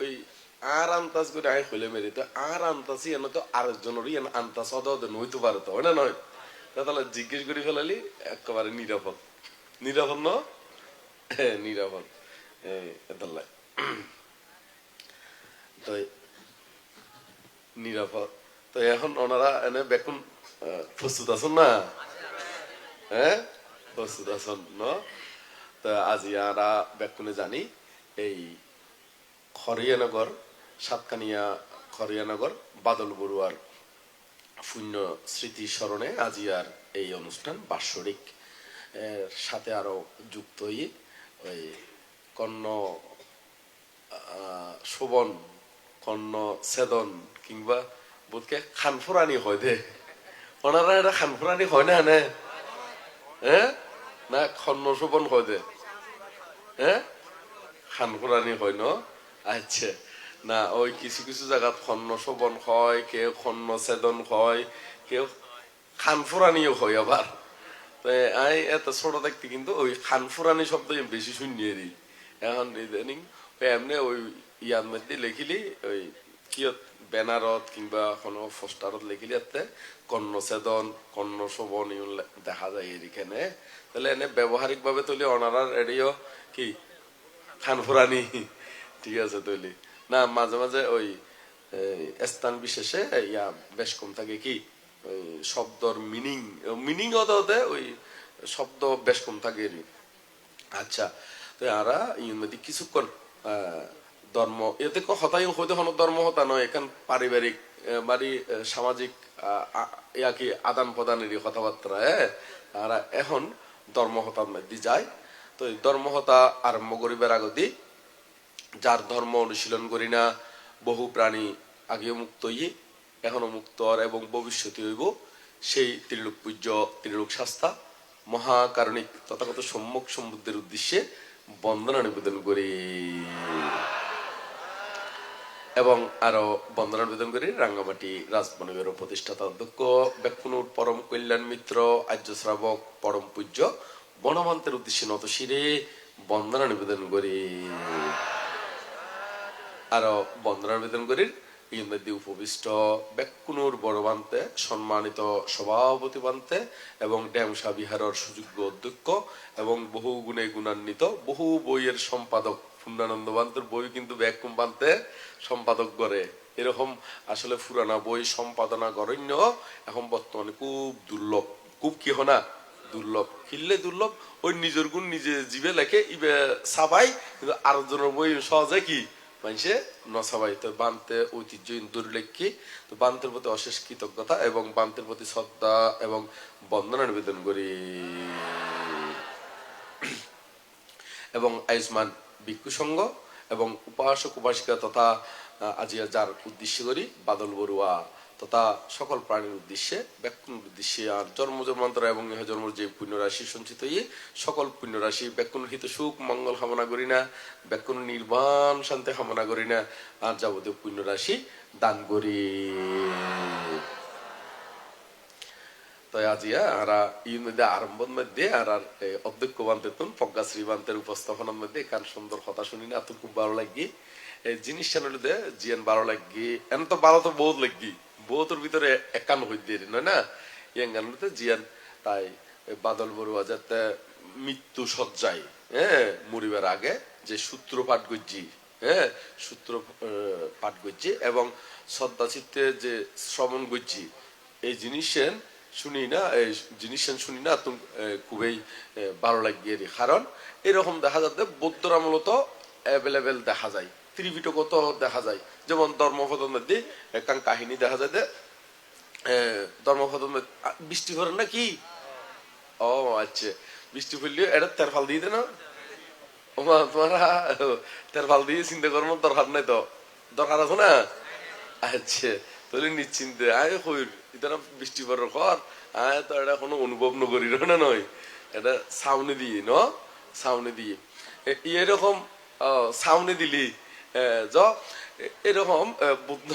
ওই আর করে আয় তো আর এনে তো এনে নইতে পারে তো না নয় তাহলে জিজ্ঞেস করে ফেলালি, একেবারে নিরাপদ। নিরাপদ হ্যাঁ তো নিরাপদ। তো এখন ওনারা এনে বেকুন প্রস্তুত আছেন না? হ্যাঁ প্রস্তুত আছেন ন? তো আজি আরা বেকুনে জানি, এই খরিয়ানগর সাতকানিয়া খরিয়ানগর বাদল বড়ুয়ার শূন্য স্মৃতি স্মরণে আজি আর এই অনুষ্ঠান বাৎসরিক সাথে আরও যুক্ত হয়ে ওই কর্ণ শোভন কর্ণ সেদন কিংবা বোধকে খানফুরানি হয় দে। ওনারা এটা খানফুরানি হয় নে হ্যাঁ না খন্ন শোভন হয় দে। হ্যাঁ খানফুরানি হয় ন? আচ্ছা। না, ওই কিছু কিছু জায়গাত খন্ন শোভন হয়, কেউ খন্ন সেদন হয়, কেউ খানফুরানিও হয় আবার। আই, এত ছোট দেখতে কিন্তু ওই খানফুরানি শব্দ বেশি শুনিয়ে দিই। এখন ইদানিং এমনি ওই ইয়ার মধ্যে লিখিলি, ওই কিয়ত ব্যানারত কিংবা কোনো পোস্টারত লিখিলি এতে কর্ণ ছেদন কর্ণ শোভন দেখা যায় এখানে। তাহলে এনে ব্যবহারিক ভাবে তুলি অনারার এডিও কি? খানফুরানি ঠিক আছে, তৈলি না, মাঝে মাঝে ওই স্থান বিশেষে, ইয়া, বেশ কম থাকে কি, ওই শব্দর মিনিং মিনিং হতে হতে ওই শব্দ বেশ কম থাকে। আচ্ছা তো আরা ইংরেজি কিছুক্ষণ ধর্ম, এতে হতাই হইতে হন ধর্ম হতা নয়, এখান পারিবারিক বাড়ি সামাজিক ইয়া কি, আদান প্রদানেরই কথাবার্তা হ্যাঁ আর, এখন ধর্মহতার মধ্যে যায় তো ধর্মহতা আরম্ভ করিবার আগতি যার ধর্ম অনুশীলন করি না, বহু প্রাণী আগেও মুক্ত হইয়ে এখনও মুক্ত এবং ভবিষ্যতে হইব। সেই ত্রিলোক পূজ্য, ত্রিলোক শাস্তা, মহাকারণিক তথাগত সম্মুখ সমুদ্রের উদ্দেশ্যে বন্দনা নিবেদন করি। এবং আরও বন্দনা নিবেদন করি, রাঙ্গামাটি রাজবনগরের প্রতিষ্ঠাতা অধ্যক্ষ বেকুনুর পরম কল্যাণ মিত্র, আর্য শ্রাবক পরম পূজ্য, বনমন্তের উদ্দেশ্যে নত শিরে বন্দনা নিবেদন করি। আরও বন্দনা নিবেদন করি। ইংরেজি উপবিষ্ট বেকুনুর বড়বান্তে, সম্মানিত সভাপতি বান্তে এবং ড্যামসা বিহারের সুযোগ্য অধ্যক্ষ এবং বহু গুণে গুণান্বিত, বহু বইয়ের সম্পাদক পূর্ণানন্দ বান্তের বই কিন্তু ব্যাকুম বান্তে সম্পাদক করে। এরকম আসলে পুরানা বই সম্পাদনা গরণ্য এখন বর্তমানে খুব দুর্লভ। খুব কি হনা? দুর্লভ। কিনলে দুর্লভ, ওই নিজের গুণ নিজে জীবে লেখে, ইবে সাবাই কিন্তু আরেকজনের বই সহজে কি? মানুষে নসাবাই তো বান্তে ঐতিহ্য দুর্লেখ্যি তো বান্তের প্রতি অশেষ কৃতজ্ঞতা এবং বান্তের প্রতি শ্রদ্ধা এবং বন্দনা নিবেদন করি। এবং আয়ুষ্মান ভিক্ষু এবং উপাসক উপাসিকা তথা আজিয়া যার উদ্দেশ্য করি, বাদল বড়ুয়া। তথা সকল প্রাণীর উদ্দেশ্যে ব্যাকুণের উদ্দেশ্যে আর জন্ম জন্মান্তর এবং ইহ জন্ম যে পুণ্য রাশি সঞ্চিত ইয়ে সকল পুণ্য রাশি ব্যাকুণ হিত সুখ, মঙ্গল কামনা করি না ব্যাকুণ নির্বাণ, শান্তি কামনা করি না, আর যাবতীয় পুণ্য রাশি দান করি। তো আজিয়া আরা ইর মধ্যে আরম্ভর মধ্যে, আর আর অধ্যক্ষ বান্তে তুন, প্রজ্ঞা শ্রীবান্তের উপস্থাপনার মধ্যে, কান সুন্দর কথা শুনি না তো খুব ভালো লাগি। জিনিসটা নইলে জিয়ান ভালো লাগি, এন তো ভালো তো বহুত লাগি। বহুতর ভিতরে একান হই দিয়ে নয় না? ইয়ান গানতে জিয়ান, তাই বাদল বড়ুয়া যাতে মৃত্যু সজ্জায় হ্যাঁ মরিবার আগে যে সূত্র পাঠ করছি হ্যাঁ সূত্র পাঠ করছি এবং শ্রদ্ধা চিত্তে যে শ্রবণ করছি এই জিনিসের শুনি না, এই জিনিসের শুনি না তুমি খুবই ভালো লাগিয়ে কারণ এরকম দেখা যাতে বৌদ্ধরা মূলত অ্যাভেলেবেল দেখা যায়। ত্রিপিটকত দেখা যায়। যেমন ধর্মপদর মধ্যে একখান কাহিনী দেখা যায় যে আ, বৃষ্টি পড়ে না কি ও আচ্ছা। বৃষ্টি পড়লে এটা তেরফাল দিয়ে দে না? তোমারা তেরফাল দিয়ে চিন্তা মতো দরকার নাই তো। দরকার আছে না? আচ্ছা তাহলে নিশ্চিন্তে আয় হইর এটা বৃষ্টি পড়ার ঘর আয় তো এটা কোনো অনুভব নকরি না নয়। এটা সাউনে দিয়ে ন? সাউনে দিয়ে। এরকম সাউনে দিলি। এরকম বুদ্ধ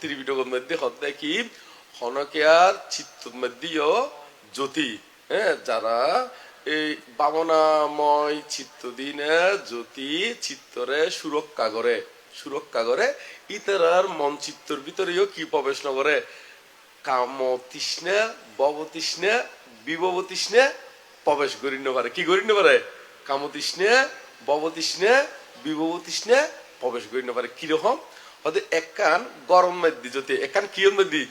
ত্রিপিটকের মধ্যে হত্যা কি? হনকেয়ার চিত্তর মধ্যেও জ্যোতি হ্যাঁ যারা এই বামনাময় চিত্ত দিনে জ্যোতি চিত্তরে সুরক্ষা করে সুরক্ষা করে, ইতারার মন চিত্তর ভিতরেও কি প্রবেশ করে? কাম তৃষ্ণে বব তৃষ্ণা বিভব তৃষ্ণা প্রবেশ করি না পারে। কি করি না পারে? কাম তৃষ্ণা বব তৃষ্ণা বিভব তৃষ্ণা প্রবেশ করি না পারে কীরকম হয়তো একান গরম মেদি যদি একান কি মেদি?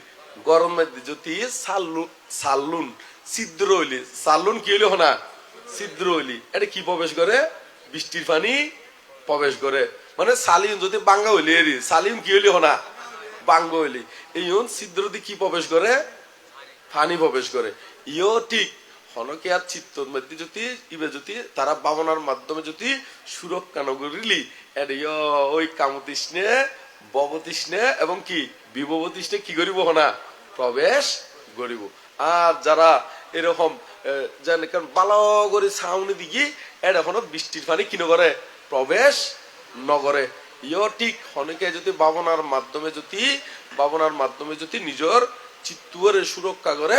গরম মেদি যদি সাল্লুন সাল্লুন ছিদ্র হইলি সাল্লুন কি হইলি হনা ছিদ্র হইলি এটা কি প্রবেশ করে? বৃষ্টির পানি প্রবেশ করে। মানে সালিম যদি বাঙ্গা হইলি এরি সালিম কি হইলি হনা বাঙ্গ হইলি। এই ছিদ্র কি প্রবেশ করে? পানি প্রবেশ করে। ইও ঠিক হনকে আর চিত্ত মধ্যে যদি ইবে যদি তারা বাবনার মাধ্যমে যদি সুরক্ষা নগরিলি ওই কামতৃষ্ণে, ববতৃষ্ণে এবং কি? বিভবতৃষ্ণে কি করিব হনা? প্রবেশ করিব। আর যারা এরকম বালো করে ছাউনি দিকে এটা এখনও বৃষ্টির পানি কিনো করে প্রবেশ নগরে। ইয় ঠিক হনকে যদি বাবনার মাধ্যমে যদি, বাবনার মাধ্যমে যদি নিজের চিত্তুয়ারে সুরক্ষা করে,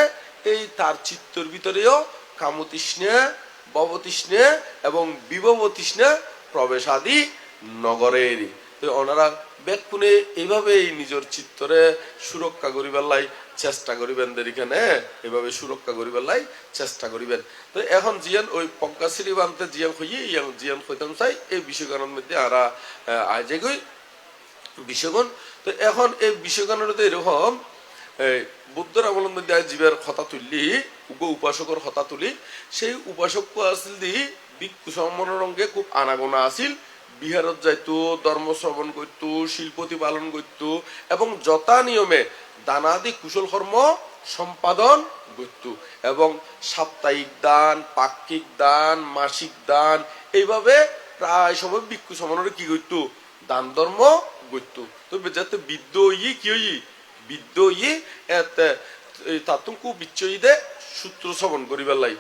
এই তার চিত্তর ভিতরেও কামতৃষ্ণে, ববতৃষ্ণে এবং বিভবতৃষ্ণে প্রবেশ আদি নগরের। তো ওনারা ব্যাকুনে এইভাবেই নিজের চিত্তরে সুরক্ষা করিবার চেষ্টা করিবেন এখানে এভাবে সুরক্ষা করিবার চেষ্টা করিবেন। তো এখন জিয়ান ওই পঙ্কা শ্রীবান্তে জিয়ান হইয়ে ইয়ান জিয়ান হইতাম চাই, এই বিষয়গানের মধ্যে আরা আজে গই বিষয়গণ তো এখন এই বিষয়গণের এরকম বুদ্ধর অবলম্বন দেয় জীবের কথা তুললি উপ উপাসকের কথা তুলি, সেই উপাসক আসিল দি ভিক্ষু সম্মানের খুব আনাগোনা আছিল বিহারত যাইতো, ধর্ম শ্রবণ করতো, শিল্পতি পালন করতো, এবং যথা নিয়মে দানাদি কুশল কর্ম সম্পাদন করতো, এবং সাপ্তাহিক দান, পাক্ষিক দান, মাসিক দান, এইভাবে প্রায় সময় ভিক্ষু সমানের কি করতো? দান ধর্ম করতো। তো যাতে বিদ্য ইয়ে কি হই? বিদ্য ইয়ে তাতুকু বিচ্ছয়ীদে সূত্র শ্রবণ করিবার তো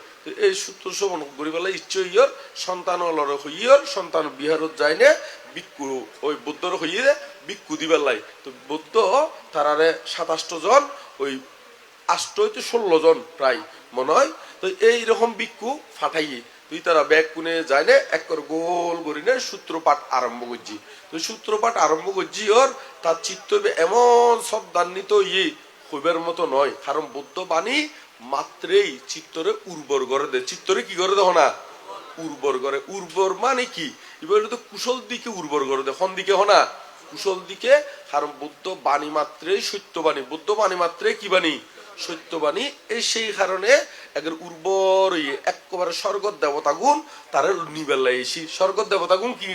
এই সূত্র শ্রবণ করিবার লাই ইচ্ছ ইয়র সন্তান অলর হইয়র, সন্তান বিহারত যায় না বিক্ষু ওই বুদ্ধর হইয়ে বিক্ষু দিবার লাই। তো বুদ্ধ তারারে সাতাষ্ট জন, ওই আষ্ট হইতে ষোলো জন প্রায় মনে হয়। তো এইরকম বিক্ষু ফাটাইয়ে তুই তারা ব্যাগ কুনে যায় না এক করে গোল করি না সূত্রপাঠ আরম্ভ করছি। তো সূত্রপাঠ আরম্ভ করছি ওর, তার চিত্ত এমন শ্রদ্ধান্বিত ইয়ে হইবার মতো নয়। কারণ বুদ্ধ বাণী মাত্রেই চিত্তরে উর্বর করে দে। চিত্তরে কি করে দেখো না? উর্বর করে। উর্বর মানে কি? এবার তো কুশল দিকে উর্বর করে দে। কোন দিকে হনা কুশল দিকে কারণ বুদ্ধ বাণী মাত্রেই সত্যবাণী বুদ্ধ বাণী মাত্রে কি বাণী? সত্যবাণী এই সেই কারণে একের উর্বর একেবারে স্বর্গ দেবতা গুণ তার নিবেলা এসি। স্বর্গ দেবতা গুণ কি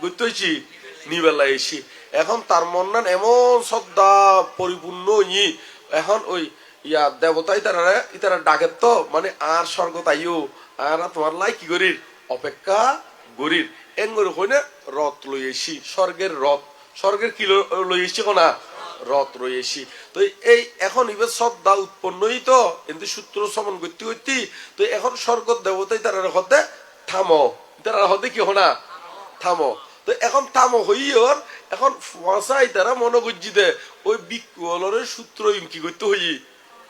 করতে হয়েছি নিবেলা এসি। এখন তার মন্নান এমন শ্রদ্ধা পরিপূর্ণ ই এখন ওই ইয়া দেবতাই তারা ইতারা ডাকের তো মানে আর স্বর্গ তাইও। আর তোমার লাই কি করির? অপেক্ষা গরির এঙ্গর হইনে রথ লই এসি স্বর্গের রথ। স্বর্গের কি ল- লই এসি কোনা? রথ রয়েছি তো এই এখন ইবে শ্রদ্ধা উৎপন্নই তো কিন্তু সূত্র সমন করতে করতে। তো এখন স্বর্গ দেবতাই তারা হতে থামো। তারা হতে কি হনা? থামো। তো এখন থামো হইয়র, এখন ফসাই তারা মনে করছি দে। ওই বিকুলের সূত্র কি করতে হই?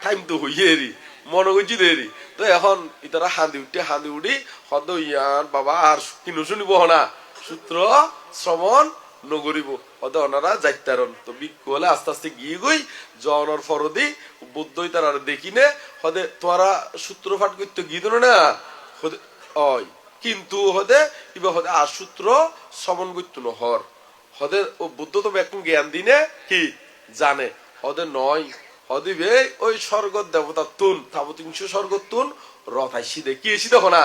টাইম তো হইয়ে এরি মনে করছি দেরি। তো এখন ইতারা হাঁদি উঠে হাঁদি উঠি হদ ইয়ান বাবা আর কিনু শুনিব হনা সূত্র শ্রবণ নগরিব হদে ওনারা যাইতারন তো বিক্ষু হলে আস্তে আস্তে গিয়ে গই জনর ফরদি বুদ্ধই তারা দেখিনে হদে তোরা সূত্রপাঠ করতে গিয়ে না। হদে ওই কিন্তু হদে ইবা হদে আর সূত্র শ্রবণ করতে নহর হদে ও বুদ্ধ তো এখন জ্ঞান দিনে, কি? জানে। হদে নয় হদিবে ওই স্বর্গ দেবতা তুন, তাবতিংশ স্বর্গ তুন, রথ আইসি দে কি এসি দেখো না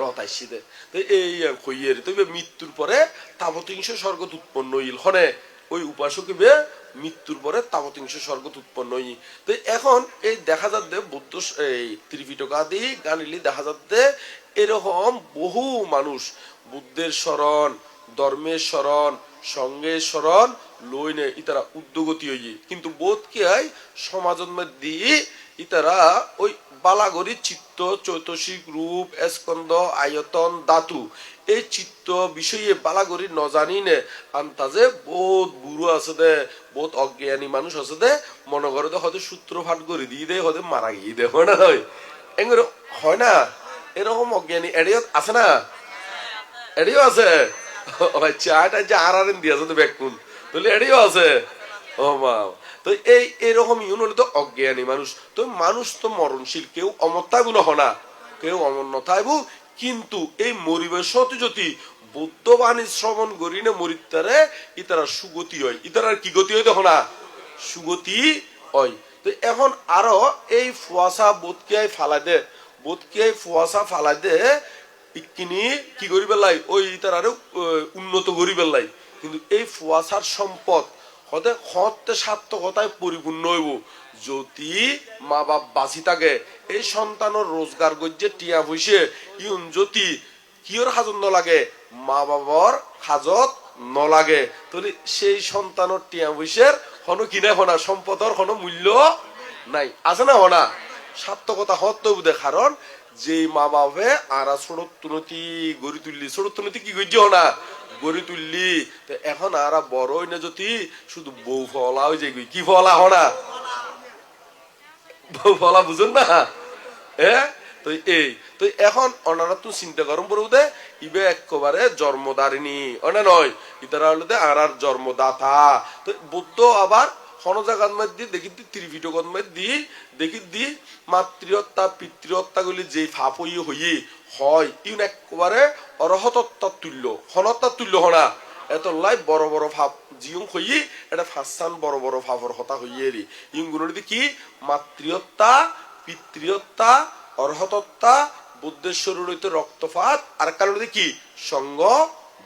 রথ আইসি দে তো এই কইয়ের তো মৃত্যুর পরে তাবতিংশ স্বর্গ উৎপন্ন হইল, হনে? ওই উপাসক বে মৃত্যুর পরে তাবতিংশ স্বর্গ উৎপন্ন হই। তো এখন এই দেখা যাচ্ছে বুদ্ধ এই ত্রিপিটকাদি গানিলি দেখা যাচ্ছে এরকম বহু মানুষ, বুদ্ধের স্মরণ, ধর্মের স্মরণ সঙ্গের স্মরণ, লইনে ইতারা উদ্যোগতি হইয়ে। কিন্তু বোধ কি হয় সমাজের মধ্যে ইতারা ওই বালাগরি চিত্ত, চৈতসিক রূপ স্কন্দ আয়তন, ধাতু, এই চিত্ত বিষয়ে বালাগরি ন জানি নে আন্তাজে বহুত বুড়ো আছে দে বহুত অজ্ঞানী মানুষ আছে দে, মনে করে দে হয়তো সূত্র ফাট করে দিয়ে দে, হয়তো মারা গিয়ে দে, হয় না হয়? হয় না? এরকম অজ্ঞানী এড়িয়ে আছে না? এড়িও আছে? চাটা যে আর আর তো তাহলে এটাও আছে। ও মা। তো এই, এরকম তো অজ্ঞানী মানুষ। তো মানুষ তো মরণশীল, কেউ কেউ কিন্তু এই মরিবেশ যদি বৌদ্ধ বাণী শ্রবণ করি না মরিতারে ইতারা সুগতি হয়। ইতারার কি গতি হয় তখন সুগতি হয়। তো এখন আরও এই ফুয়াশা বোধকিয়াই ফালাই দে বোধকিয়াই ফুয়াশা ফালাই দে কি করি পেলাই ওই তার আরও উন্নত করি পেলাই কিন্তু এই ফুয়াশার সম্পদ হতে হতে সার্থকতায় পরিপূর্ণ হইব। যদি মা বাপ বাঁচি থাকে, এই সন্তানের রোজগার গজ্জে টিয়া হইছে ইউন যদি কিয়র হাজত নলাগে মা বাবার হাজত নলাগে, তাহলে সেই সন্তানের টিয়া হইসের হনো কিনে হনা, সম্পদর কোনো মূল্য নাই। আছে না হনা? সার্থকতা হত কারণ যে মা বাপে আরা ষড়ত্তনতি গড়ি তুললি। ষড়ত্তনতি কি গজ্য না? গড়ি তুললি। তো এখন আরা বড় না যদি শুধু বউ ফলা হয়ে যায় কি ফলা হনা? বউ ফলা বুঝুন না? হ্যাঁ তো এই, তো এখন অনারা তো চিন্তা করম পড়ে ইবে একেবারে জন্মদারিণী। অনে নয়, ইতারা হলো আর আর জন্মদাতা। তো বুদ্ধ আবার হন জায়গার মধ্যে দেখি ত্রিপিটকর মধ্যে দেখি দি মাতৃহত্যা, পিতৃহত্যা গুলি যে ফাপ হইয়ে হইয়ে হয়, ইউন একেবারে অরহতত্তার তুল্য। হনত্তার তুল্য হনা। এত লাই বড় বড় ভাব জিউং হইয়ে এটা ফাঁসান বড় বড় ভাবর হতা হইয়ে রি। ইউন গুণের কি মাতৃহত্যা, পিতৃহত্যা অর্হতত্তা হইতে রক্তপাত, আর কারণে কি সঙ্গ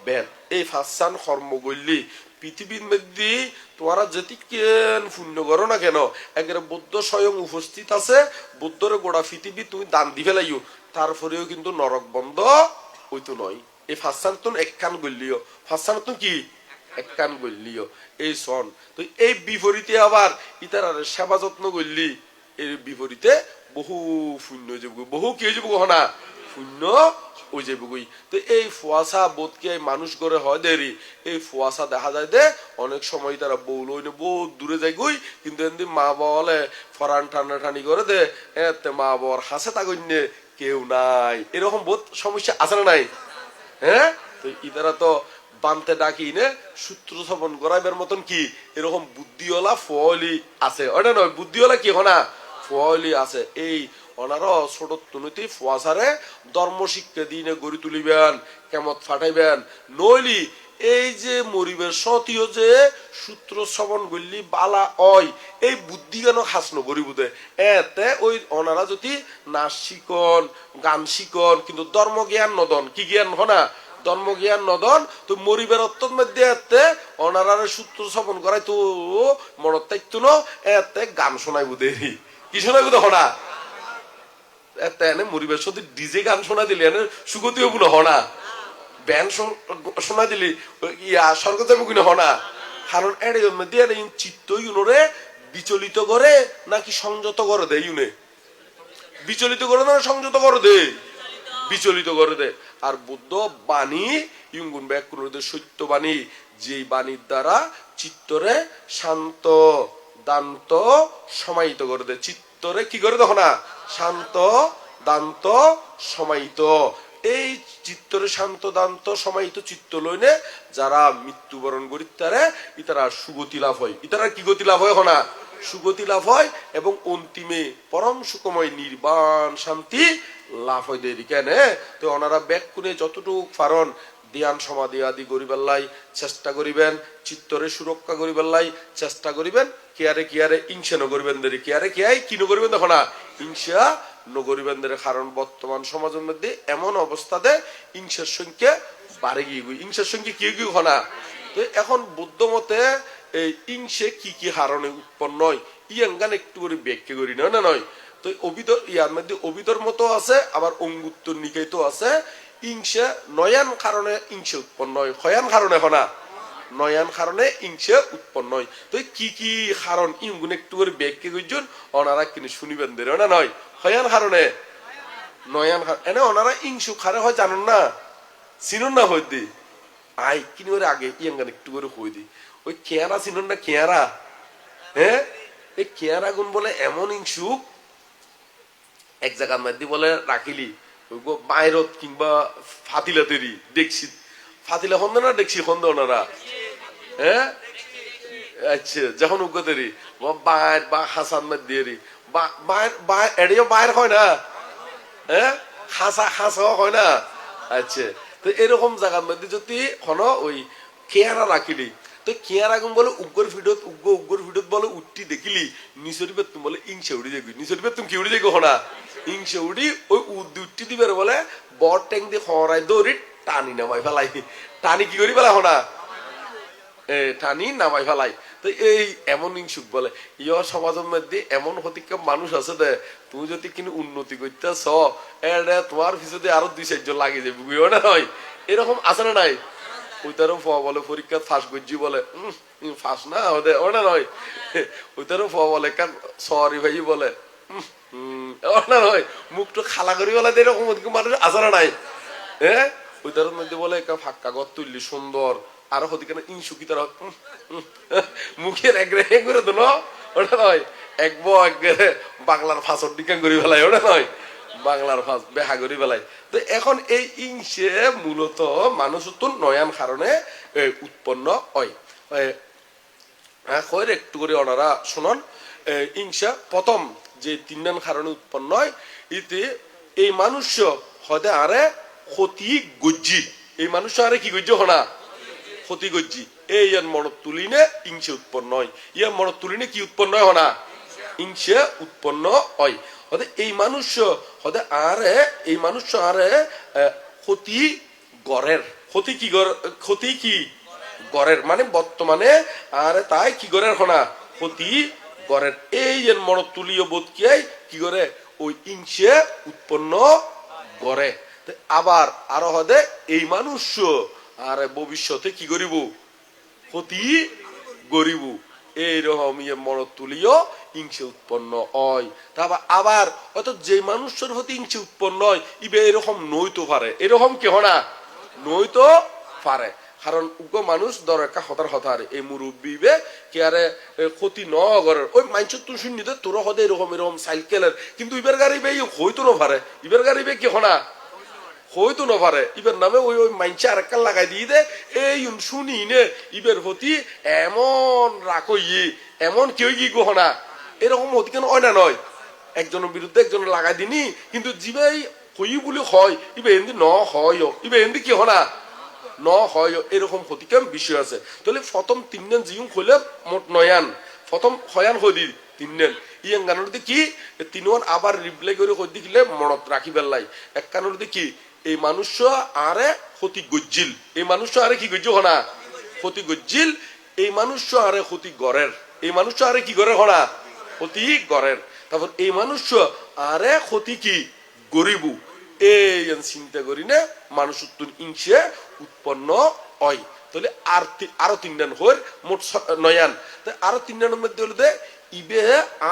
বেদ। এই ফাঁসান কর্ম গল্লি পৃথিবীর মধ্যে তোমরা যেটি কেন পুণ্য করো না কেন? একেবারে বুদ্ধ স্বয়ং উপস্থিত আছে, বুদ্ধর গোড়া পৃথিবী তুমি দান দি ফেলাইও তারপরেও কিন্তু নরক বন্ধ হইতো নয়। এই ফাঁসান তো এক কান গল্লিও ফাঁসান তো কি? এক কান গল্লিও এই সন তো এই বিপরীতে আবার ইতার আর সেবা যত্ন গল্লি এর বিপরীতে বহু শূন্য হয়ে বহু কি হয়ে যাব না? শূন্য ওই যে বুগুই তো এই ফুয়াশা বোধকে মানুষ করে হয় দেরি। এই ফুয়াশা দেখা যায় দে অনেক সময় তারা বউ লইনে বহুত দূরে যায় গই, কিন্তু এমনি মা বলে ফরান ঠান্ডা টানি করে দে এতে মা বর হাসে তাগন্যে কেউ নাই। এরকম বহুত সমস্যা আছে না নাই? হ্যাঁ? তো ইতারা তো বানতে ডাকি নে, সূত্র স্থাপন করাইবার মতন কি? এরকম বুদ্ধিওয়ালা ফলি আছে। ওটা নয় বুদ্ধিওয়ালা কি হনা? ফলি আছে। এই ওনারা ছোট তুনুতি ফুয়াশারে ধর্ম শিক্ষা দিনে গড়ি তুলিবেন, কেমত ফাটাইবেন। নইলি এই যে মরিবের সতীয় যে সূত্র শ্রবণ গল্লি বালা অয়, এই বুদ্ধি কেন এতে ওই যদি নাচ গান কিন্তু ধর্ম জ্ঞান নদন। কি জ্ঞান হনা ধর্ম জ্ঞান নদন। তো মরিবের অত্যন্ত মধ্যে এতে অনারারে সূত্র শ্রবণ করাই তো মনত তাইতো এতে গান শোনাই বুধেরি কি শোনাই বুধে হনা এতে এনে মরিবের সাথে ডিজে গান শোনা দিলে, এনে সুগতি হব না। হনা ব্যান শোনা দিলি ইয়া স্বর্গ যাব কিনা হনা কারণ এর মধ্যে এর চিত্ত ইউনোরে বিচলিত করে নাকি সংযত করে দে ইউনে। বিচলিত করে না, সংযত করে দে। বিচলিত করে দে। আর বুদ্ধ বাণী ইঙ্গুন ব্যাক করে সত্য বাণী যে বাণীর দ্বারা চিত্তরে শান্ত, দান্ত সমাহিত করে দে। চিত্তরে কি করে দেখো না? শান্ত, দান্ত, সমাহিত। এই চিত্তরে শান্ত, দান্ত, সমাহিত চিত্ত লইনে যারা মৃত্যুবরণ করি তারে, ইতারা সুগতি লাভ হয়। ইতারা কি গতি লাভ হয় না? সুগতি লাভ হয় এবং অন্তিমে পরম সুখময় নির্বাণ শান্তি লাভ হয় দেরি। কেন? তো ওনারা ব্যাক করে যতটুকু ফারণ ধ্যান, সমাধি আদি করিবেল্লাই চেষ্টা করিবেন, চিত্তরে সুরক্ষা করিবেল্লাই চেষ্টা করিবেন কেয়ারে কেয়ারে ইংসা নগরিবেন দেরি কেয়ারে কেয়াই কি নগরিবেন দেখো না ইংসা নগরিবেন দেরি কারণ বর্তমান সমাজের মধ্যে এমন অবস্থাতে ইংসার সংখ্যা বাড়ে গিয়ে গই ইংসার সংখ্যা কি কি হনা? তো এখন বুদ্ধ মতে, এই ইংসে কি কি হারণে উৎপন্ন হয়? ইয়াঙ্গান একটু করে ব্যাখ্যা করি, না না নয় তো অভিধর ইয়ার মধ্যে অভিধর মতো আছে, আবার অঙ্গুত্তর নিকাইতো আছে। ইংসে নয়ান কারণে ইংসে উৎপন্ন হয়, হয়ান কারণে হনা? নয়ান কারণে ইংসে উৎপন্ন হয়। তো কি কি কারণ ইংগুন একটু করে ব্যাখ্যা করছেন ওনারা কিন্তু শুনিবেন দের না নয়। হয়ান কারণে নয়ান এনে ওনারা ইংসু খারে হয় জানুন না? চিনুন না হইতে? আই, কিনি করে আগে ইয়াঙ্গান একটু করে হই দি। ওই কেয়ারা চিনুন না কেয়ারা হ্যাঁ এই কেয়ারা গুণ বলে এমন ইংসুক এক জায়গার মধ্যে বলে রাখিলি বাইরত কিংবা ফাতিলাতেরি, দেখছি। ফাতিলা হন্দ না, দেখছি হন্দ ওনারা হ্যাঁ আচ্ছা যখন উগ্গতেরি বাইর বা হাসান মাদ দিয়ে বাইর বাইর এড়িও বাইর হয় না? হ্যাঁ হাসা হাসা হয় না? আচ্ছা তো এরকম জায়গার মধ্যে যদি কোনো ওই কেয়ারা রাখিলি। তো কেয়ার আগুন বলে উগ্গর ভিডিওত উগ্গ উগ্গর ভিডিওত বলে উঠটি দেখিলি নিচরি বেত তুমি বলে ইংসে উড়ি দেখবি নিচরি বেত তুমি কি উড়ি দেখো না ইংসে উড়ি ওই উদ্দি দিবে বলে বর ট্যাং দিয়ে খরাই দৌড়ি টানি নামাই ফেলাই টানি কি করি ফেলা হনা? টানি নামাই ফেলাই। তো এই এমন ইংসুক বলে ইয় সমাজের মধ্যে এমন হতিকা মানুষ আছে দে, তুমি যদি কিন্তু উন্নতি করতেছ এরে তোমার পিছনে আরও দুই চারজন লাগে যাবে বুঝিও না নয় এরকম আছে না নাই? ওইটারও ফ বলে পরীক্ষা ফাঁস করছি বলে ফাঁস না ওদের নয় ওইটারও ফ বলে, কান সরি ভাই বলে খালা মানুষ আছে না নাই? হ্যাঁ ওইটার মধ্যে বলে ফাঁকা ঘর তুললি, সুন্দর। আরও হতে কেন? ইনসুকি তারা মুখের একরে করে দিল ওটা নয়। এক একবারে বাংলার ফাঁসর দিকে করি ফেলাই ওটা নয়। বাংলার ফাঁস বেহা করি ফেলাই তো এখন এই ইংসে মূলত মানুষ তো নয়ান কারণে উৎপন্ন হয়। হ্যাঁ একটু করে ওনারা শুনন। ইংসা প্রথম যে তিনজন কারণে উৎপন্ন হয়, ইতে এই মানুষ হদে আরে ক্ষতি গজ্জি। এই মানুষ আরে কি গজ্জি হনা? ক্ষতি গজ্জি এই ইয়ান মনত তুলিনে ইংসে উৎপন্ন হয়। ইয়ান মনত তুলিনে কি উৎপন্ন হয় হনা ইংসে উৎপন্ন হয়। হদে এই মানুষ হদে আরে এই মানুষ আরে ক্ষতি গড়ের ক্ষতি কি ক্ষতি কি গড়ের মানে বর্তমানে আর তাই কি গড়ের হনা? ক্ষতি গড়ের এই যে মনত তুলিও বোধ কি কি করে ওই ইংসে উৎপন্ন গড়ে আবার আরও হদে এই মানুষ আর ভবিষ্যতে কি করিব? ক্ষতি গরিব এইরকম ইয়ে মনত তুলিও, ইংসে উৎপন্ন হয়। তারপর আবার হয়তো যে মানুষের হতে ইংসে উৎপন্ন হয়, ইবে এরকম নইতো পারে। এরকম কি হনা নইতো পারে। কারণ উগ্র মানুষ দরকা হতার হতার। এই মুরব্বী বে কে আরে ক্ষতি ন করে ওই মাইন্স তুই শুনি তোর হদে এরকম এরকম সাইকেলের। কিন্তু ইবের গাড়ি বে হইতো না পারে। ইবের গাড়ি বে কি হনা হইতো না পারে ইবের নামে ওই ওই মাইনছে আর একটা লাগাই দিয়ে দে। এই শুনি নে। ইবের হতি এমন রাখো ইয়ে এমন কেউ কি গহনা এরকম হতি কেন হয় না নয়? একজনের বিরুদ্ধে একজনের লাগাই দিনি, কিন্তু জিবাই হই বলে হয় ইবে এমনি ন হয় ইবে এমনি কি হনা ন? হয় এরকম হতিকাম বিষয় আছে? তাহলে প্রথম তিনজন জিউং হইলে মোট নয়ান। প্রথম হয়ান হই দি তিনজন। ইয়াং গানোর কি? তিনজন আবার রিপ্লাই করে হই দিলে মনত রাখি পেলাই এক কানোর কি? এই মানুষ আরে ক্ষতি গজ্জিল। এই মানুষ আরে কি গজ্জ হনা? ক্ষতি গজ্জিল। এই মানুষ আরে ক্ষতি গড়ের এই মানুষ আরে কি গড়ের হনা? ক্ষতি গড়ের তারপর এই মানুষ আরে ক্ষতি কি? গরিবু। এই চিন্তা করি না মানুষ ইংসে উৎপন্ন হয় তাহলে আর আরও তিনজন হর মোট নয়ান। আরও তিনজনের মধ্যে হলো ইবে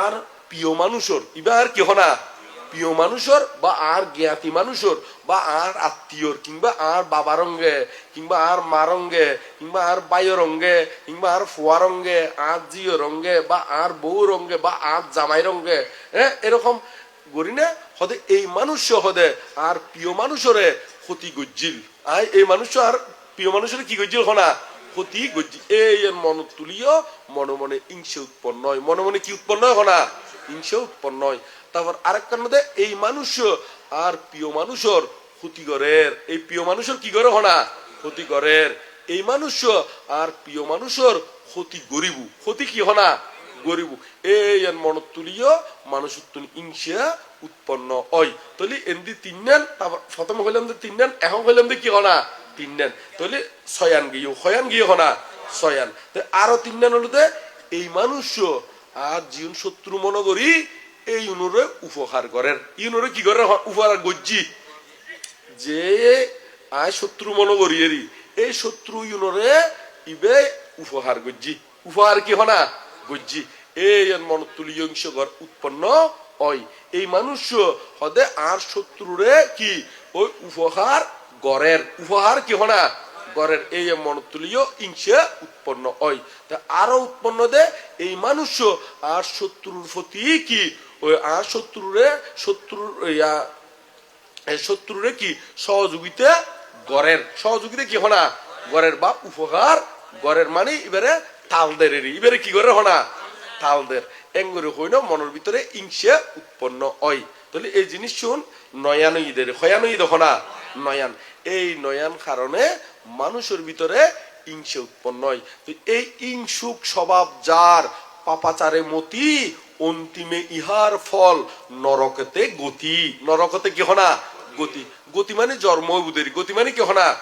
আর প্রিয় মানুষর। ইবে আর কি হনা? প্রিয় মানুষর বা আর জ্ঞাতি মানুষর বা আর আত্মীয়র কিংবা আর বাবা রঙ্গে কিংবা আর মা রঙ্গে কিংবা আর বায়ো রঙ্গে কিংবা আর ফুয়া রঙ্গে আর জিও রঙ্গে বা আর বউ রঙ্গে বা আর জামাই রঙ্গে হ্যাঁ এরকম করি না? হদে এই মানুষ হদে আর প্রিয় মানুষরে ক্ষতি গজ্জিল আই, এই মানুষ আর প্রিয় মানুষের কি গজ্জিল হনা ক্ষতি গজ্জি এই মন তুলিও, মনে মনে ইংসে উৎপন্ন হয়। মনে মনে কি উৎপন্ন হয় হনা হিংসে উৎপন্ন হয়। তারপর আরেকটার মধ্যে এই মানুষ আর প্রিয় মানুষের ক্ষতি করের। এই প্রিয় মানুষের কি করে হনা ক্ষতি করের। এই মানুষ আর প্রিয় মানুষের ক্ষতি গরিব। ক্ষতি কি হনা গরিব। এই মনত তুলিও মানুষ তুলি ইংসা উৎপন্ন হয় তলি এমনি তিনজন তারপর প্রথম হইলাম যে তিনজন এখন হইলাম যে কি হনা তিনজন তলি ছয়ান গিয়ে হয়ান গিয়ে হনা ছয়ান। আরও তিনজন হলো যে, এই মানুষ আর জীবন শত্রু মনে করি এই ইউনুরে উপহার করেন। ইউনুরে কি করে উপহার গজ্জি? যে আয় শত্রু মনে এই শত্রু ইউনরে ইবে উপহার গজ্জি। উপহার কি হনা? গজ্জি। এই মন তুলিয়ংশ ঘর উৎপন্ন হয়। এই মানুষ হদে আর শত্রুরে কি? ওই উপহার গড়ের। উপহার কি হনা? গড়ের। এই মনতুলীয় ইংসে উৎপন্ন হয়। তা আরও উৎপন্ন দে। এই মানুষ আর শত্রুর প্রতি কি? ওই আর শত্রুরে শত্রুর ইয়া শত্রুরে কি সহযোগিতা গড়ের, সহযোগিতা কি হনা? গড়ের বা উপকার গড়ের মানে এবারে তালদের এবারে কি করে হনা? তালদের। এঙ্গরে হইন মনের ভিতরে ইংসে উৎপন্ন হয় তাহলে এই জিনিস শুন, নয়ানইদের, হয়ানইদ হনা? নয়ান। এই নয়ান কারণে মানুষের ভিতরে ইংসে উৎপন্ন হয় তো এই ইংসুক স্বভাব যার, পাপাচারে মতি অন্তিমে ইহার ফল নরকতে গতি। নরকতে কি হনা? গতি। গতি মানে জন্মবুদের গতি মানে কি হনা?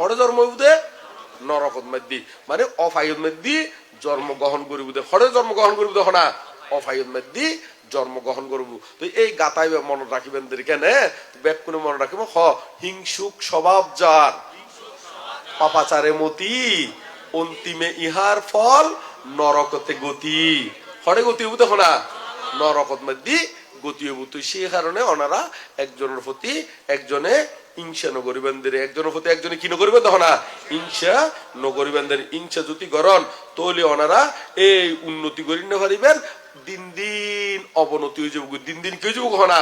হরে জন্মবুদে নরকত মধ্যে। মানে অফায়ত মধ্যে জন্মগ্রহণ করিব দে। হরে জন্মগ্রহণ করিব দে হনা? অফায়ত মধ্যে জন্মগ্রহণ করব। তো এই গাতাই মনে রাখিবেন কেন? ব্যাক করে মনে রাখিব? হ, হিংসুক স্বভাব যার। পাপাচারে মতি। অন্তিমে ইহার ফল নরকতে গতি। হরে গতি হবু দেখো না নরকত মধ্যে গতি হবু তো সেই কারণে ওনারা একজনের প্রতি একজনে ইংসা নগরিবেন দের একজনের প্রতি একজনে কি নগরিবেন দেখো না ইংসা নগরিবেন দের ইংসা যদি গরণ তৈলে ওনারা এই উন্নতি করি না পারিবেন। দিন দিন অবনতি হয়ে যাব দিন দিন কি হয়ে যাব না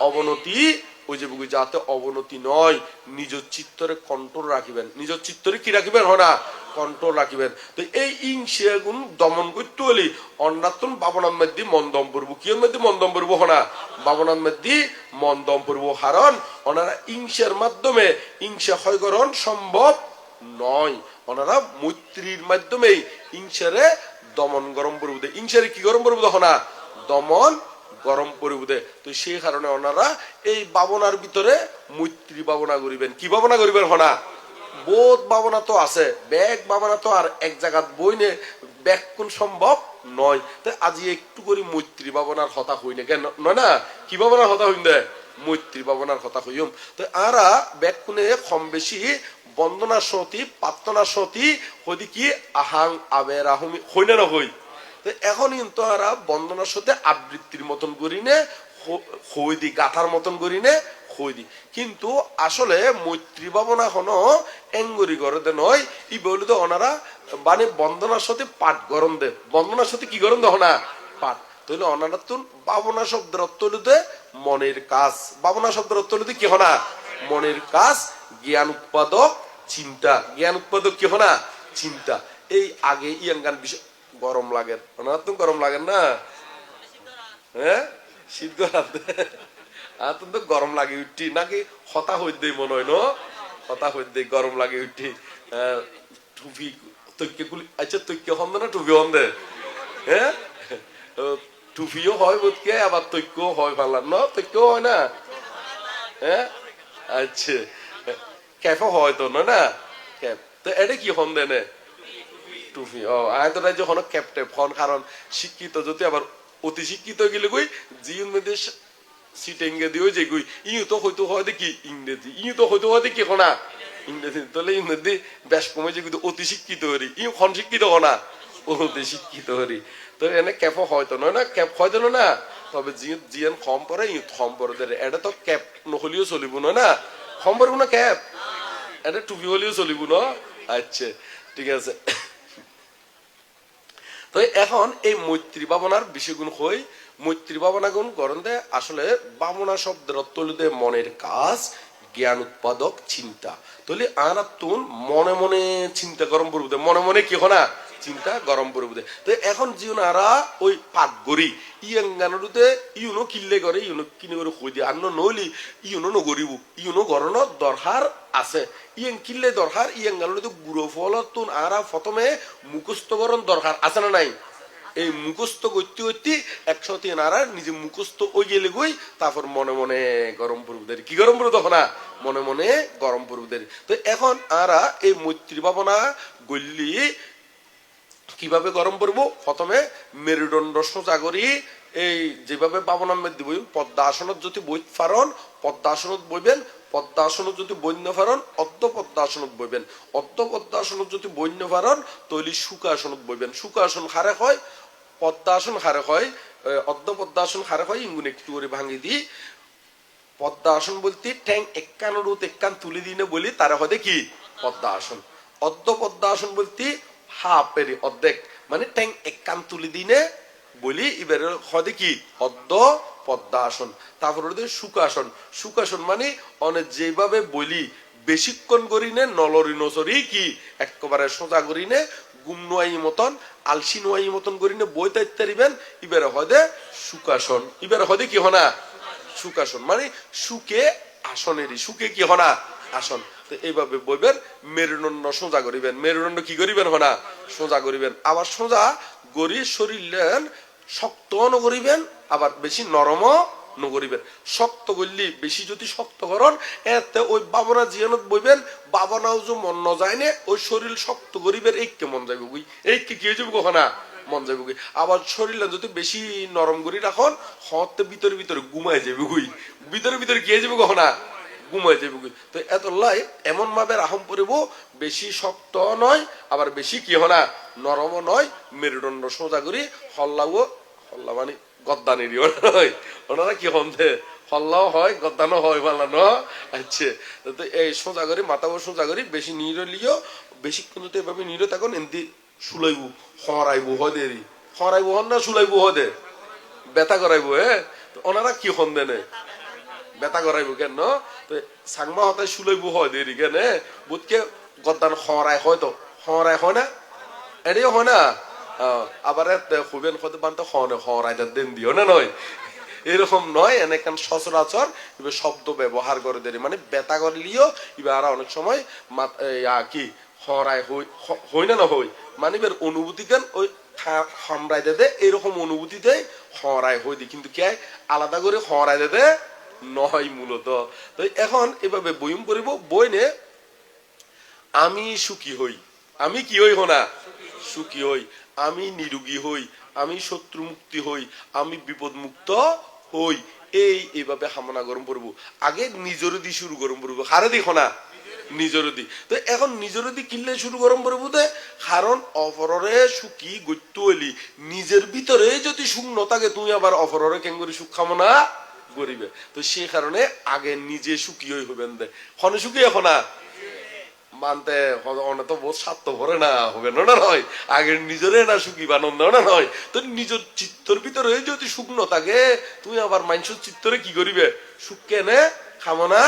অবনতি ওই যে যাতে অবনতি নয়। নিজ চিত্তরে কন্ট্রোল রাখিবেন। নিজ চিত্তরে কি রাখিবেন, হনা? কন্ট্রোল রাখিবেন। তো এই গুণ দমন করতে হলে অন্যাতন বাবনার মধ্যে মন্দম পড়ব কি মধ্যে মন্দম পড়ব হনা? বাবনার মধ্যে মন্দম পড়ব হারণ। ওনারা ইংসের মাধ্যমে ইংসা হয়গরণ সম্ভব নয়। ওনারা মৈত্রীর মাধ্যমে ইংসারে দমন গরম পড়ব ইংসারে কি গরম পড়ব হনা? দমন গরম পরিবুদে। তো সেই কারণে ওনারা এই বাবনার ভিতরে মৈত্রী বাবনা করিবেন। কি বাবনা করিবেন হনা? বোধ বাবনা তো আছে। ব্যাগ বাবনা তো আর এক জায়গাত বই নে ব্যাগ কোন সম্ভব নয়। তাই আজি একটু করে মৈত্রী বাবনার হতা হই না কেন, নয় না? কি বাবনার হতা হইন দে? মৈত্রী বাবনার হতা হইম তো আরা ব্যাগ কোনে কম বেশি বন্দনা সতী, প্রার্থনা সতী হদি কি আহাং আবের আহমি হই না হই? তো এখন কিন্তু আরা বন্দনার সাথে আবৃত্তির মতন করি নে হই দি গাথার মতন করি নে হই দি কিন্তু আসলে মৈত্রী ভাবনা হনো এঙ্গরি গরদে নয়, ই বলি তো ওনারা মানে বন্দনার সাথে পাঠ গরম দে। বন্দনার সাথে কি গরম দেহ না পাঠ। তাহলে ওনারা তো বাবনা শব্দের অর্থ হলিতে মনের কাজ। বাবনা শব্দের অর্থ হলিতে কি হনা? মনের কাজ, জ্ঞান উৎপাদক, চিন্তা। জ্ঞান উৎপাদক কি হনা? চিন্তা। এই আগে ইয়াঙ্গান বিষয় গরম লাগে। ওনার তো গরম লাগে না? হ্যাঁ? শীত গরম আর তো গরম লাগে উঠি। নাকি হতা হই দেই মনে হয়, ন? হতা হই দেই, গরম লাগে উঠি। টুপি, তৈক্য গুলি আচ্ছা তৈক্য হন না টুপি হন দে হ্যাঁ টুপিও হয় বোধকে আবার তৈক্যও হয় ভালার ন, তৈক্যও হয় না? হ্যাঁ? আচ্ছা। ক্যাফও হয় তো, না ক্যাপ তো এটা কি হন দেনে টুপি ও আয়ত রাজ্য হন ক্যাপ্টে ফন কারণ শিক্ষিত যদি আবার অতি শিক্ষিত গেলে কই জিউন মধ্যে সিটেঙ্গে দিও যে কই ইউ তো হয়তো হয় দেখি ইংরেজি ইউ তো হয়তো হয় দেখি কোনা ইংরেজি তাহলে ইংরেজি বেশ কমে যে কিন্তু অতি শিক্ষিত হরি ইউ খন শিক্ষিত হনা অতি শিক্ষিত হরি তো এনে ক্যাপ হয়তো নয় না? ক্যাপ হয়তো না? তবে জিয়ান কম পরে ইউ কম পরে এটা তো ক্যাপ নহলিও চলিব নয় না? কম পরব না ক্যাপ এটা টুপি হলেও চলিব ন? আচ্ছা ঠিক আছে। তো এখন এই মৈত্রী ভাবনার বিষয়গুণ হই, মৈত্রী ভাবনা গুণ করেন আসলে ভাবনা শব্দের তলিতে মনের কাজ, জ্ঞান উৎপাদক, চিন্তা। তাহলে আনাতুন মনে মনে চিন্তা করম পূর্বতে মনে মনে কি হনা? চিন্তা গরম পড়বে তো এখন জিও আরা ওই পাক গরি ইয়াঙ্গানুতে ইউনো কিল্লে করে ইউনো কিনে করে দিয়ে। আন্ন নইলি ইউনো নগরিব ইউনো গরণ দরকার আছে। ইয়েন কিল্লে দরকার ইয়াঙ্গানুতে গুড়ো ফল তুন আরা প্রথমে মুখস্থকরণ দরকার আছে না নাই? এই মুখস্থ করতে করতে একশো তিন আর নিজে মুখস্থ ওই গেলে গই তারপর মনে মনে গরম পূর্বদের কি গরম পূর্ব তখন মনে মনে গরম পূর্বদের তো এখন আরা এই মৈত্রী ভাবনা গল্লি কীভাবে গরম পড়ব প্রথমে মেরুদণ্ড সোজা করি এই যেভাবে ভাবনার মধ্যে বই পদ্মা আসনত যদি বই ফারণ পদ্মা আসনত বইবেন পদ্মা আসনত যদি বন্য ফারণ, অর্ধ পদ্মা আসনত বইবেন। অর্ধ পদ্মা আসনত যদি বন্য ফারণ, তৈলি শুকা আসনত বইবেন। আসন হারে হয় পদ্মা আসন হারে হয় অর্ধ পদ্মা আসন হারে হয়, ইঙ্গুন একটু করে ভাঙি দিই পদ্মা আসন বলতে ঠ্যাং একান রুত একান তুলে দিনে বলি, তারা হয় কি? পদ্মা আসন অর্ধ পদ্মা আসন বলতে হাফের অর্ধেক। মানে ট্যাং একান তুলে দিনে বলি এবারে হয় কি? অর্ধ পদ্মা আসন তারপর সুকাসন। সুকাসন মানে অনেক যেভাবে বলি বেশিক্ষণ করি নে নলরি নচরি কি? একেবারে সোজা করিনে গুম নোয়াই মতন, আলসি নোয়াই মতন করিনে বই তাইতে পারিবেন ইবারে হদে সুকাসন। ইবারে হদে কি হনা? সুকাসন। মানে সুকে আসনেরই। সুকে কি হনা? আসন। তো এইভাবে বইবেন মেরুদণ্ড সোজা করিবেন। মেরুদণ্ড কি করিবেন হনা? সোজা করিবেন। আবার সোজা গড়ি শরীর লেন শক্ত নকরিবেন, আবার বেশি নরম নকরিবেন। শক্ত করলি বেশি যদি শক্ত করন, এতে ওই বাবনা জিয়ানত বইবেন বাবনাও যে মন ন যায় নে ওই শরীর শক্ত করিবেন এইকে মন যাবে গুই এইকে কি হয়ে কখনা মন যাবে গুই আবার শরীর যদি বেশি নরম করি রাখন, হতে ভিতরে ভিতরে ঘুমায় যাবে গুই ভিতরে ভিতরে কি হয়ে যাবে কখনা ঘুমাই যাবে। তো এত এমন ভাবে রাহম পরিব, বেশি শক্ত নয়, আবার বেশি কি হনা নরম নয়, মেরুদণ্ড সোজা করি, হল্লাও, হল্লা মানে গদ্দানেরই নয় ওনারা কি হন্দে হল্লাও হয়, গদ্দানও হয় মালানো আচ্ছা তো এই সোজা করি, মাথাও সোজা করি, বেশি নিরলিও বেশিক্ষণ যদি এভাবে নির তখন এমনি শুলাইব, হরাইব হদেরি হরাইব হন না, শুলাইব হদে ব্যথা করাইব হ্যাঁ? ওনারা কি হন্দে নে বেতা করাইব কেন তো সাংমা হতে শুলইব হয় দেরি কেন বুতকে গদ্দান হরাই হয় তো। হরাই হয় না? এটাই হয় না? আবার খুবেন হতে পান তো হনে হরাই দেন দিও না নয়? এরকম নয় এনেকান সচরাচর শব্দ ব্যবহার করে দেরি মানে বেতা করলিও এবার আর অনেক সময় কি হরাই হই না না হই মানে এবার অনুভূতি কেন, ওই হামরাই দে এরকম অনুভূতিতে হরাই হই দি। কিন্তু কে আলাদা করে হরাই দে। নয় মূলত। তো এখন এভাবে বইম করিব বই নে আমি সুখী হই। আমি কি হই হোনা? সুখী হই। আমি নিরোগী হই। আমি শত্রু মুক্তি হই। আমি বিপদ মুক্ত হই। এই এইভাবে হামনা গরম পড়ব। আগে নিজের দি শুরু গরম পড়ব। হারে দেখো না নিজের দি তো এখন নিজের দি কিনলে শুরু গরম পড়ব দে। কারণ অপররে সুখী গত্য হইলি নিজের ভিতরে যদি সুখ ন থাকে তুই আবার অপররে কেন করে সুখ খামো না? গরিবে তো সেই কারণে আগে নিজে সুখী হই হবেন দে। খনে সুখী এখন মানতে অনেক তো বহুত স্বার্থ ভরে না হবে না না নয় আগে নিজেরে না সুখী বা আনন্দ না নয় তো নিজের চিত্তর ভিতরে যদি সুখ ন থাকে, তুমি আবার মানুষের চিত্তরে কি করিবে? সুখ কেনে খামনা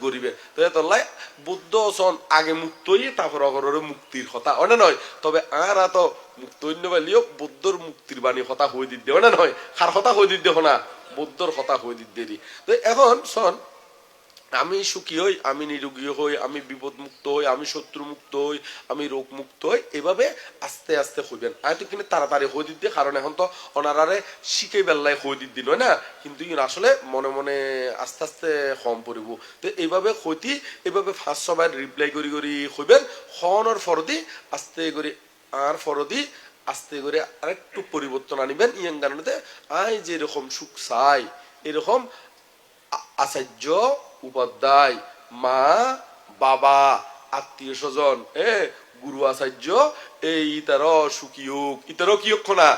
গরিবে তো এতলাই বুদ্ধ সন আগে মুক্তই তারপর অগরের মুক্তির কথা অনে নয় তবে আর এত মুক্ত অন্য বুদ্ধর মুক্তির বাণী কথা হয়ে দিতে অনে নয় কার কথা হয়ে দিতে না? বুদ্ধর কথা হয়ে দিতে দেরি। তো এখন শোন, আমি সুখী হই, আমি নিরোগী হই, আমি বিপদ মুক্ত হই, আমি শত্রু মুক্ত হই, আমি রোগ মুক্ত হই, এভাবে আস্তে আস্তে হইবেন। হয়তো কিন্তু তাড়াতাড়ি হয়ে দিতে, কারণ এখন তো ওনারারে শিখে বেল্লায় হয়ে দিতে নয় না? কিন্তু আসলে মনে মনে আস্তে আস্তে কম পড়িব। তো এইভাবে হইতি, এইভাবে ফার্স্ট সবাই রিপ্লাই করি করি হইবেন। হনর ফরদি, আস্তে করে আর ফরদি আস্তে করে আরেকটু পরিবর্তন আনিবেন। ইয়াং কারণে আই যে এরকম সুখ চাই, এরকম আচার্য উপাধ্যায়, মা, বাবা, আত্মীয় স্বজন, এ, গুরু আচার্য, এই ইতার সুখী হোক। ইতারও কি হোক না?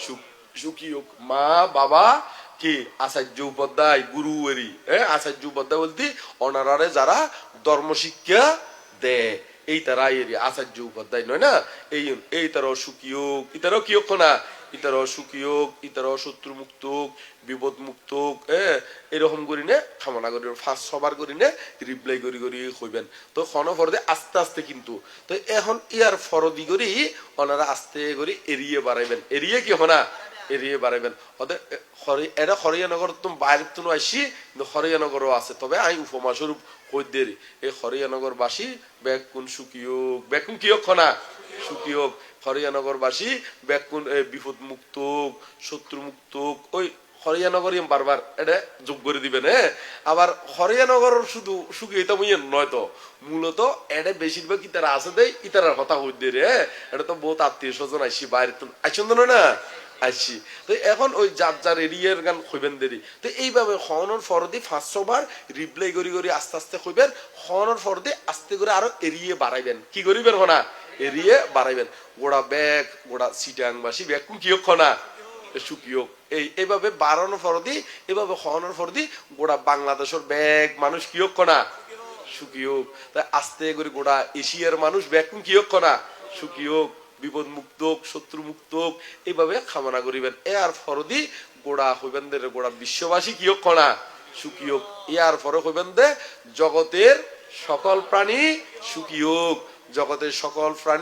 সুখ- সুখী হোক। মা, বাবা, কি? আচার্য উপাধ্যায়, গুরু এরি হ্যাঁ আচার্য উপাধ্যায় বলতে অনারারে যারা ধর্ম শিক্ষা দেয়। এই তারা এরি আচার্য উপাধ্যায় নয় না? এই এই তার সুখী ইতারও কি হোক না ইতার সুখী ইতার শত্রু মুক্ত বিপদ মুক্ত এরকম করি নে কামনা করি ফার্স্ট সবার করি নে রিপ্লাই করি করি হইবেন তো খন ফরদে আস্তে আস্তে কিন্তু, তো এখন ইয়ার ফরদি করি ওনারা আস্তে করে এড়িয়ে বাড়াইবেন। এড়িয়ে কি হনা? এড়িয়ে বাড়াইবেন ওদের এ, হরি এটা হরিয়ানগর তুমি বাইরে তো আসি কিন্তু হরিয়ানগরও আছে। তবে আমি উপমা স্বরূপ হই দেরি এই হরিয়ানগরবাসী ব্যাকুন সুখী হোক ব্যাকুন কি হোক না হোক হরিয়ানগরবাসী ব্যাকুন এ, বিপদ মুক্ত শত্রু মুক্ত ওই হরিয়ানগরই বারবার এটা যোগ করে দিবেন হ্যাঁ আবার হরিয়ানগর শুধু সুখী এটা মুই নয় তো। মূলত এটা বেশিরভাগ ইতারা আছে দেয় ইতারার কথা হই দে রে এটা তো বহুত আত্মীয় স্বজন আইসি বাইরে তো আইসন না? আসছি তো এখন ওই যার যার এরিয়ার গান হইবেন দেরি। তো এইভাবে হনর ফরদি পাঁচশো বার রিপ্লাই করি করি আস্তে আস্তে হইবেন হনর ফরদি আস্তে করে আরও এরিয়ে বাড়াইবেন। কি করিবেন হনা? এরিয়ে বাড়াইবেন। গোড়া ব্যাগ, গোড়া সিটাংবাসী ব্যাগ কি হোক না সুখী হোক। এই, এইভাবে বাড়ানোর ফরদি, এইভাবে হওয়ানোর ফরদি, গোড়া বাংলাদেশের ব্যাগ মানুষ কি হোক না সুখী তাই আস্তে করে গোড়া এশিয়ার মানুষ ব্যাকুম কি হোক না হোক। বিপদ মুক্ত শত্রু মুক্ত এইভাবে কামনা করিবেন। এর ফরদি, গোড়া হইবেন দে গোড়া বিশ্ববাসী, কি হোক না সুখী হোক। আর ফর হইবেন দে, জগতের সকল প্রাণী সুখী হোক। জগতের সকল প্রাণী